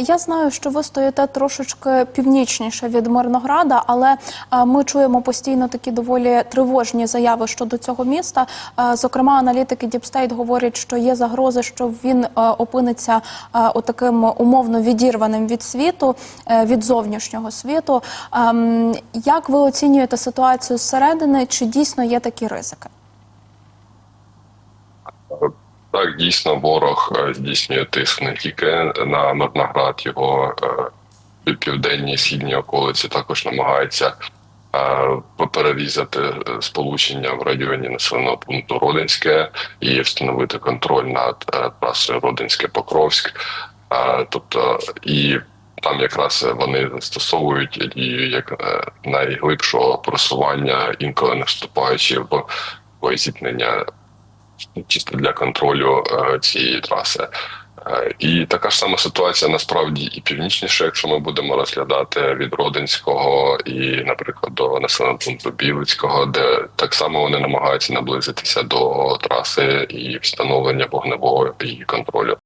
Я знаю, що ви стоїте трошечки північніше від Мирнограда, але ми чуємо постійно такі доволі тривожні заяви щодо цього міста. Зокрема, аналітики State говорять, що є загрози, що він опиниться отаким умовно відірваним від світу, е, від зовнішнього світу. Ем, Як ви оцінюєте ситуацію зсередини? Чи дійсно є такі ризики? Так, дійсно, ворог е, здійснює тиск не тільки на Мирноград, його е, південні східні околиці також намагається е, перерізати сполучення в районі населеного пункту Родинське і встановити контроль над трасою Родинське-Покровськ. Е, Тобто і там якраз вони застосовують дію як найглибшого просування, інколи не вступаючи в зіткнення чисто для контролю е, цієї траси. Е, І така ж сама ситуація насправді і північніше, якщо ми будемо розглядати від Родинського і, наприклад, до населеного пункту Білицького, де так само вони намагаються наблизитися до траси і встановлення вогневого і контролю.